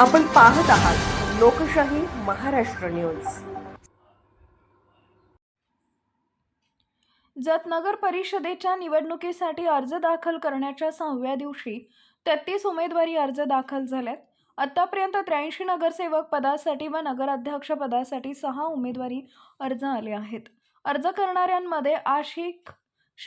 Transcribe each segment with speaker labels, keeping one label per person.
Speaker 1: आपण पाहत आहात लोकशाही महाराष्ट्र न्यूज.
Speaker 2: जत नगर परिषदेच्या निवडणुकीसाठी अर्ज दाखल करण्याच्या सहाव्या दिवशी तेहतीस उमेदवारी अर्ज दाखल झाल्यात आतापर्यंत त्र्याऐंशी नगरसेवक पदासाठी व नगराध्यक्ष पदासाठी सहा उमेदवारी अर्ज आले आहेत. अर्ज करणाऱ्यांमध्ये आशिक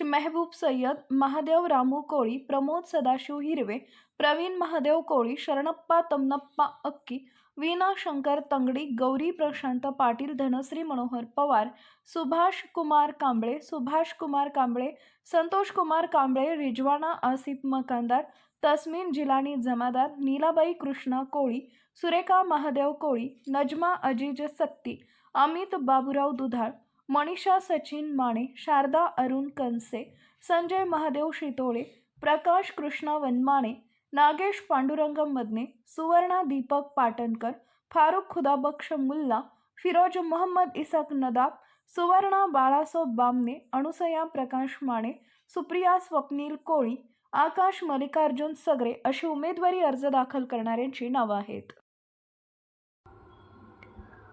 Speaker 2: मेहबूब सय्यद महादेव रामू कोळी प्रमोद सदाशिव हिरवे प्रवीण महादेव कोळी शरणप्पा तमनप्पा अक्की वीना शंकर तंगडी गौरी प्रशांत पाटील धनश्री मनोहर पवार सुभाष कुमार कांबळे सुभाष कुमार कांबळे संतोष कुमार कांबळे रिजवाना आसिफ मकानदार तस्मीन जिलानी जमादार नीलाबाई कृष्णा कोळी सुरेखा महादेव कोळी नजमा अजीज सत्ती अमित बाबुराव दुधाळ मनीषा सचिन माने शारदा अरुण कनसे संजय महादेव शितोळे प्रकाश कृष्णा वनमाने नागेश पांडुरंग मदने सुवर्णा दीपक पाटणकर फारुख खुदाबक्ष मुल्ला फिरोज मोहम्मद इसाक नदाब सुवर्णा बाळासोब बामने अनुसया प्रकाश माने सुप्रिया स्वप्नील कोळी आकाश मल्लिकार्जुन सगरे अशी उमेदवारी अर्ज दाखल करणाऱ्यांची नावं आहेत.